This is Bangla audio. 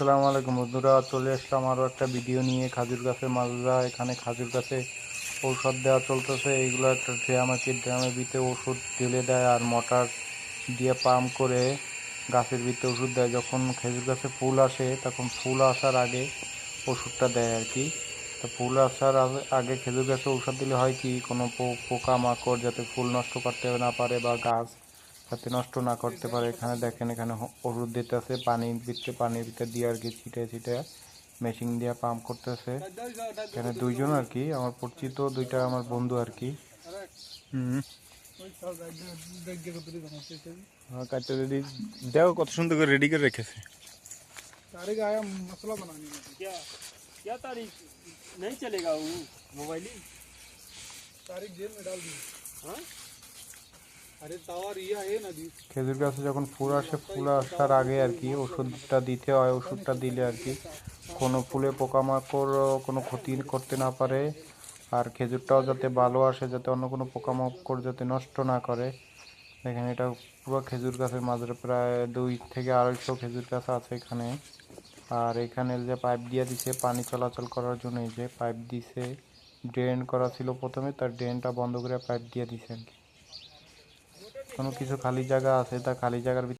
আসসালামু আলাইকুম বন্ধুরা, চলে আসলাম আরও একটা ভিডিও নিয়ে। খাজুর গাছের মাজরা এখানে খাজুর গাছে ঔষধ দেওয়া চলতেছে। এইগুলো একটা ড্রাম আছে ড্রামের ভিতরে ওষুধ ঢেলে দেয় আর মোটর দিয়ে পাম্প করে গাছের ভিতরে ওষুধ দেয়। যখন খেজুর গাছে ফুল আসে, তখন ফুল আসার আগে ওষুধটা দেয় আর কি। তো ফুল আসার আগে- খেজুর গাছে ওষুধ দিলে হয় কি, কোনো পোকা মাকড় যাতে ফুল নষ্ট করতে না পারে বা গাছ যাতে নষ্ট না করতে পারে এখানে দেখেন এখানে হ- ওষুধ দিতেছে পানির ভিতরে পানির ভিতরে দিয়ে আর কি ছিটে ছিটে মেশিন দিয়ে পাম্প করতেছে এখানে দুইজন আর কি আমার পরিচিত দুইটা আমার বন্ধু আর কি হুম কাটতে রেডি দেখো কত সুন্দর করে রেডি করে রেখেছে तारीख आया मसला बनाने में क्या क्या तारीख नहीं चलेगा वो मोबाइल ही तारीख जेल में डाल दी हाँ খেজুর গাছে যখন ফুল আসে, ফুল আসার আগে আর কি ওষুধটা দিতে হয়, ওষুধটা দিলে আর কি। কোনো ফুলে পোকামাকড়, কোনো ক্ষতি করতে না পারে। আর খেজুরটাও যাতে ভালো আসে, যাতে অন্য কোনো পোকামাকড় যাতে নষ্ট না করে। দেখেন এটা পুরো খেজুর গাছের মাঝে প্রায় দুই থেকে আড়াইশো খেজুর গাছ আছে এখানে। আর এখানে যে পাইপ দিয়ে দিছে পানি চলাচল করার জন্য, এই যে পাইপ দিছে ড্রেন করা ছিল প্রথমে, তার ড্রেনটা বন্ধ করে পাইপ দিয়ে দিছে আর কি। কোনো কিছু খালি জায়গা আছে তা খালি জায়গার ভিতরে